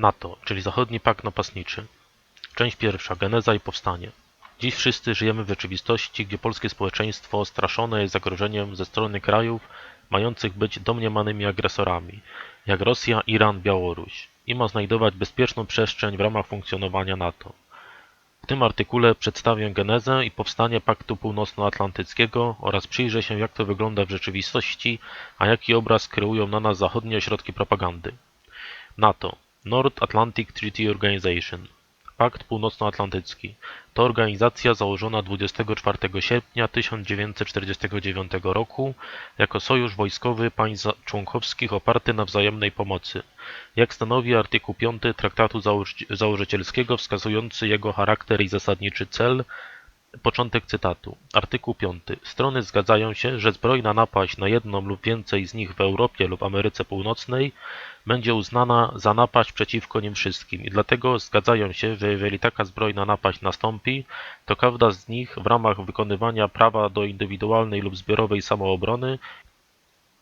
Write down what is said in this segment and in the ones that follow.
NATO, czyli Zachodni Pakt Napastniczy. Część pierwsza. Geneza i powstanie. Dziś wszyscy żyjemy w rzeczywistości, gdzie polskie społeczeństwo straszone jest zagrożeniem ze strony krajów mających być domniemanymi agresorami, jak Rosja, Iran, Białoruś i ma znajdować bezpieczną przestrzeń w ramach funkcjonowania NATO. W tym artykule przedstawię genezę i powstanie Paktu Północnoatlantyckiego oraz przyjrzę się jak to wygląda w rzeczywistości, a jaki obraz kreują na nas zachodnie ośrodki propagandy. NATO North Atlantic Treaty Organization Pakt Północnoatlantycki. To organizacja założona 24 sierpnia 1949 roku jako sojusz wojskowy państw członkowskich oparty na wzajemnej pomocy, jak stanowi artykuł 5 Traktatu Założycielskiego wskazujący jego charakter i zasadniczy cel, Początek cytatu. Artykuł 5. Strony zgadzają się, że zbrojna napaść na jedną lub więcej z nich w Europie lub Ameryce Północnej będzie uznana za napaść przeciwko nim wszystkim i dlatego zgadzają się, że jeżeli taka zbrojna napaść nastąpi, to każda z nich w ramach wykonywania prawa do indywidualnej lub zbiorowej samoobrony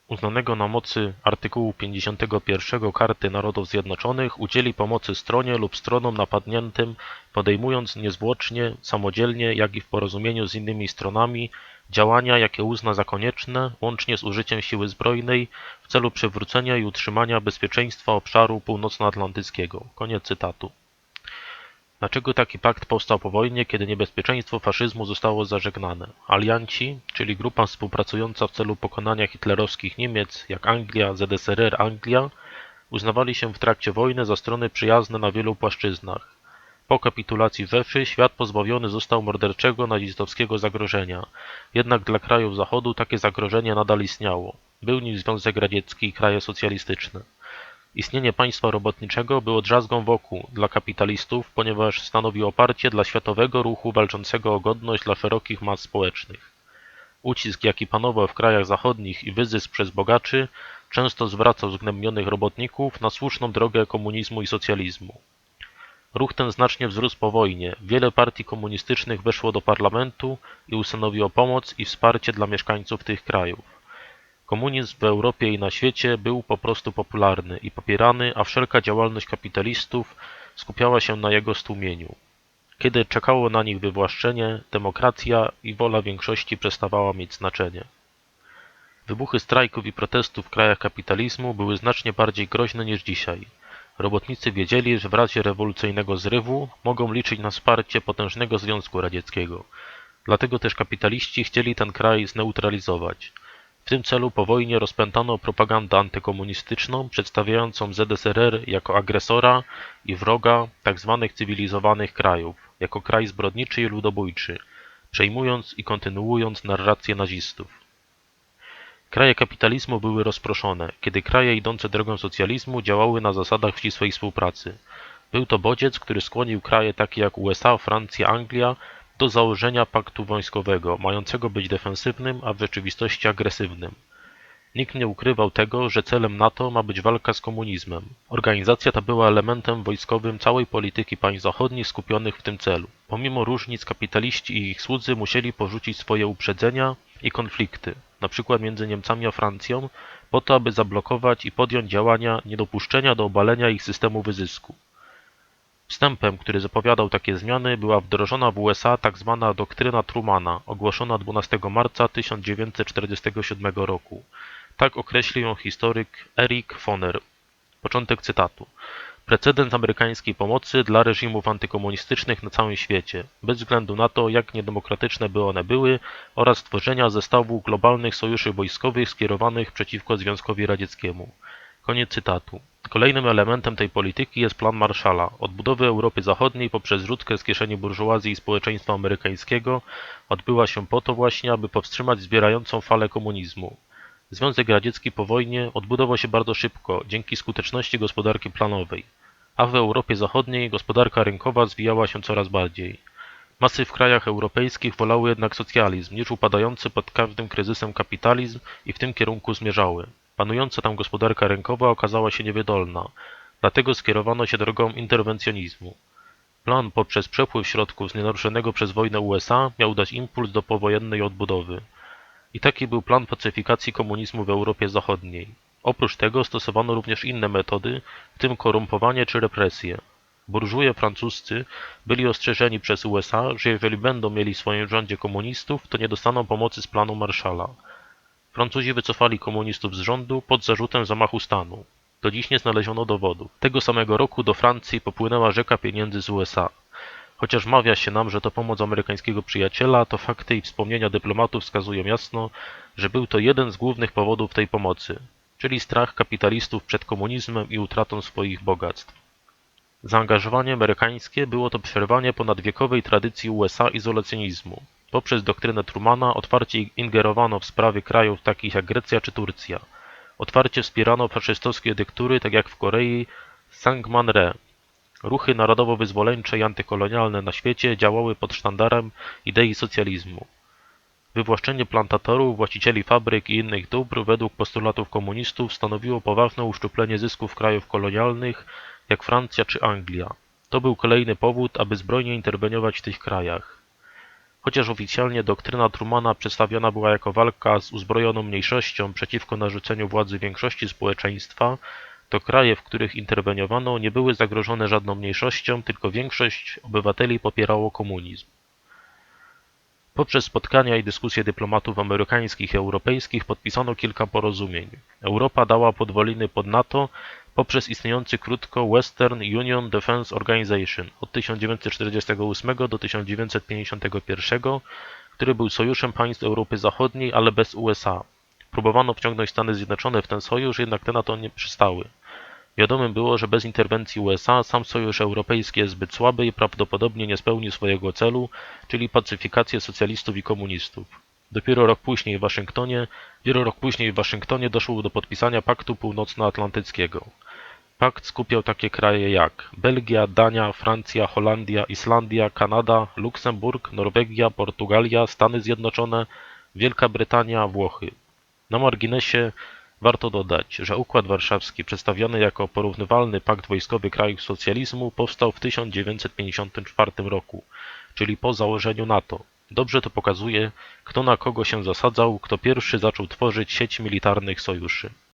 uznanego na mocy artykułu 51 Karty Narodów Zjednoczonych udzieli pomocy stronie lub stronom napadniętym, podejmując niezwłocznie, samodzielnie, jak i w porozumieniu z innymi stronami działania, jakie uzna za konieczne, łącznie z użyciem siły zbrojnej, w celu przywrócenia i utrzymania bezpieczeństwa obszaru północnoatlantyckiego. Koniec cytatu. Dlaczego taki pakt powstał po wojnie, kiedy niebezpieczeństwo faszyzmu zostało zażegnane? Alianci, czyli grupa współpracująca w celu pokonania hitlerowskich Niemiec, jak Anglia, ZSRR Anglia, uznawali się w trakcie wojny za strony przyjazne na wielu płaszczyznach. Po kapitulacji Wefy świat pozbawiony został morderczego nazistowskiego zagrożenia. Jednak dla krajów Zachodu takie zagrożenie nadal istniało. Był nim Związek Radziecki i kraje socjalistyczne. Istnienie państwa robotniczego było drzazgą wokół dla kapitalistów, ponieważ stanowił oparcie dla światowego ruchu walczącego o godność dla szerokich mas społecznych. Ucisk, jaki panował w krajach zachodnich i wyzysk przez bogaczy, często zwracał zgnębionych robotników na słuszną drogę komunizmu i socjalizmu. Ruch ten znacznie wzrósł po wojnie. Wiele partii komunistycznych weszło do parlamentu i ustanowiło pomoc i wsparcie dla mieszkańców tych krajów. Komunizm w Europie i na świecie był po prostu popularny i popierany, a wszelka działalność kapitalistów skupiała się na jego stłumieniu. Kiedy czekało na nich wywłaszczenie, demokracja i wola większości przestawała mieć znaczenie. Wybuchy strajków i protestów w krajach kapitalizmu były znacznie bardziej groźne niż dzisiaj. Robotnicy wiedzieli, że w razie rewolucyjnego zrywu mogą liczyć na wsparcie potężnego Związku Radzieckiego. Dlatego też kapitaliści chcieli ten kraj zneutralizować. W tym celu po wojnie rozpętano propagandę antykomunistyczną przedstawiającą ZSRR jako agresora i wroga tzw. Tak cywilizowanych krajów, jako kraj zbrodniczy i ludobójczy, przejmując i kontynuując narrację nazistów. Kraje kapitalizmu były rozproszone, kiedy kraje idące drogą socjalizmu działały na zasadach ścisłej współpracy. Był to bodziec, który skłonił kraje takie jak USA, Francja, Anglia do założenia paktu wojskowego, mającego być defensywnym, a w rzeczywistości agresywnym. Nikt nie ukrywał tego, że celem NATO ma być walka z komunizmem. Organizacja ta była elementem wojskowym całej polityki państw zachodnich skupionych w tym celu. Pomimo różnic kapitaliści i ich słudzy musieli porzucić swoje uprzedzenia i konflikty, np. między Niemcami a Francją, po to, aby zablokować i podjąć działania niedopuszczenia do obalenia ich systemu wyzysku. Wstępem, który zapowiadał takie zmiany, była wdrożona w USA. Tak doktryna Trumana, ogłoszona 12 marca 1947 roku. Tak określił ją historyk Eric Foner. Początek cytatu. Precedens amerykańskiej pomocy dla reżimów antykomunistycznych na całym świecie, bez względu na to, jak niedemokratyczne by one były, oraz tworzenia zestawu globalnych sojuszy wojskowych skierowanych przeciwko Związkowi Radzieckiemu. Koniec cytatu. Kolejnym elementem tej polityki jest plan Marshalla, odbudowy Europy Zachodniej poprzez rzutkę z kieszeni burżuazji i społeczeństwa amerykańskiego odbyła się po to właśnie, aby powstrzymać zbierającą falę komunizmu. Związek Radziecki po wojnie odbudował się bardzo szybko dzięki skuteczności gospodarki planowej, a w Europie Zachodniej gospodarka rynkowa zwijała się coraz bardziej. Masy w krajach europejskich wolały jednak socjalizm niż upadający pod każdym kryzysem kapitalizm i w tym kierunku zmierzały. Panująca tam gospodarka rynkowa okazała się niewydolna, dlatego skierowano się drogą interwencjonizmu. Plan poprzez przepływ środków z nienaruszonego przez wojnę USA miał dać impuls do powojennej odbudowy. I taki był plan pacyfikacji komunizmu w Europie Zachodniej. Oprócz tego stosowano również inne metody, w tym korumpowanie czy represje. Burżuje francuscy byli ostrzeżeni przez USA, że jeżeli będą mieli w swoim rządzie komunistów, to nie dostaną pomocy z planu Marszala. Francuzi wycofali komunistów z rządu pod zarzutem zamachu stanu. Do dziś nie znaleziono dowodów. Tego samego roku do Francji popłynęła rzeka pieniędzy z USA. Chociaż mawia się nam, że to pomoc amerykańskiego przyjaciela, to fakty i wspomnienia dyplomatów wskazują jasno, że był to jeden z głównych powodów tej pomocy, czyli strach kapitalistów przed komunizmem i utratą swoich bogactw. Zaangażowanie amerykańskie było to przerwanie ponadwiekowej tradycji USA izolacjonizmu. Poprzez doktrynę Trumana otwarcie ingerowano w sprawy krajów takich jak Grecja czy Turcja. Otwarcie wspierano faszystowskie dyktury, tak jak w Korei Sangman-Rhee. Ruchy narodowo-wyzwoleńcze i antykolonialne na świecie działały pod sztandarem idei socjalizmu. Wywłaszczenie plantatorów, właścicieli fabryk i innych dóbr według postulatów komunistów stanowiło poważne uszczuplenie zysków krajów kolonialnych, jak Francja czy Anglia. To był kolejny powód, aby zbrojnie interweniować w tych krajach. Chociaż oficjalnie doktryna Trumana przedstawiona była jako walka z uzbrojoną mniejszością przeciwko narzuceniu władzy większości społeczeństwa, to kraje, w których interweniowano, nie były zagrożone żadną mniejszością, tylko większość obywateli popierało komunizm. Poprzez spotkania i dyskusje dyplomatów amerykańskich i europejskich podpisano kilka porozumień. Europa dała podwoliny pod NATO poprzez istniejący krótko Western Union Defense Organization od 1948 do 1951, który był sojuszem państw Europy Zachodniej, ale bez USA. Próbowano wciągnąć Stany Zjednoczone w ten sojusz, jednak te na to nie przystały. Wiadomym było, że bez interwencji USA sam Sojusz Europejski jest zbyt słaby i prawdopodobnie nie spełni swojego celu, czyli pacyfikację socjalistów i komunistów. Dopiero rok później w Waszyngtonie, dopiero rok później w Waszyngtonie doszło do podpisania Paktu Północnoatlantyckiego. Pakt skupiał takie kraje jak Belgia, Dania, Francja, Holandia, Islandia, Kanada, Luksemburg, Norwegia, Portugalia, Stany Zjednoczone, Wielka Brytania, Włochy. Na marginesie warto dodać, że Układ Warszawski, przedstawiony jako porównywalny pakt wojskowy krajów socjalizmu, powstał w 1954 roku, czyli po założeniu NATO. Dobrze to pokazuje, kto na kogo się zasadzał, kto pierwszy zaczął tworzyć sieć militarnych sojuszy.